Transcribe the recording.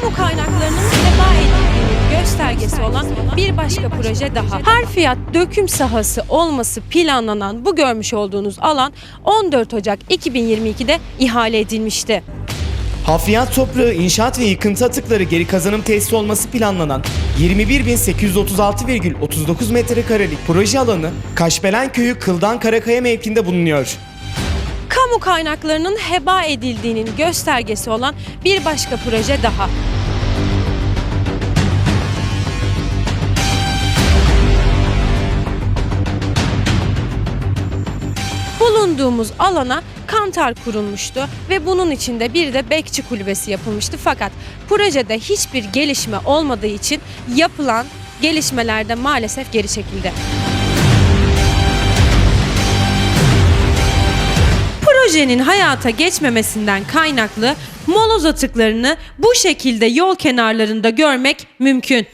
kamu kaynaklarının sefa edildiğinin göstergesi olan bir başka proje daha. Harfiyat döküm sahası olması planlanan bu görmüş olduğunuz alan 14 Ocak 2022'de ihale edilmişti. Hafriyat toprağı inşaat ve yıkıntı atıkları geri kazanım tesisi olması planlanan 21.836,39 metrekarelik proje alanı Kaşbelen Köyü Kıldan Karakaya mevkinde bulunuyor. Kamu kaynaklarının heba edildiğinin göstergesi olan bir başka proje daha. Bulunduğumuz alana kantar kurulmuştu ve bunun içinde bir de bekçi kulübesi yapılmıştı. Fakat projede hiçbir gelişme olmadığı için yapılan gelişmelerde maalesef geri çekildi. Projenin hayata geçmemesinden kaynaklı moloz atıklarını bu şekilde yol kenarlarında görmek mümkün.